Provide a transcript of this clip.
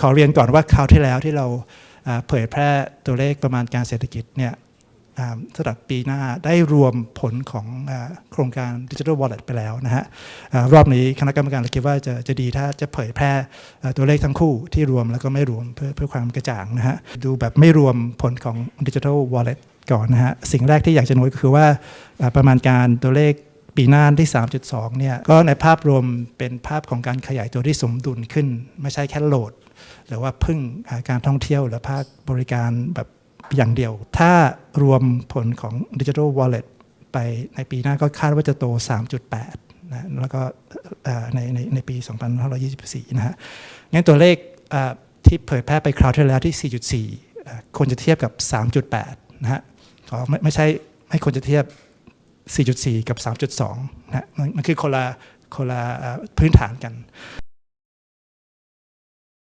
ขอเรียนก่อนว่าคราวที่แล้วที่เราเผยแพร่ตัวเลขประมาณการเศรษฐกิจเนี่ยสำหรับปีหน้าได้รวมผลของอโครงการ Digital Wallet ไปแล้วนะฮะรอบนี้คณะกรรมการเราคิดว่าจะจะดีถ้าจะเผยแพร่ตัวเลขทั้งคู่ที่รวมแล้วก็ไม่รวมเพื่อเพื่อความกระจ่างนะฮะดูแบบไม่รวมผลของ Digital Wallet ก่อนนะฮะสิ่งแรกที่อยากจะโน้ตก็คือว่าประมาณการตัวเลข ปีหน้าที่ 3.2 เนี่ย ก็ในภาพรวมเป็นภาพของการขยายตัวที่สมดุลขึ้น ไม่ใช่แค่โหลด หรือว่าพึ่งาการท่องเที่ยวหรือภาคบริการแบบอย่างเดียว ถ้ารวมผลของ Digital Wallet ไปในปีหน้าก็คาดว่าจะโต 3.8 นะ แล้วก็ในในในปี 2524 นะฮะ งั้นตัวเลขที่เผยแพร่ไปคราวที่แล้วที่ 4.4 ควรจะเทียบกับ 3.8 นะฮะ ขอไม่ไม่ใช่ไม่ควรจะเทียบ 4.4 กับ 3.2นะมันคือคนละคนละพื้นฐานกัน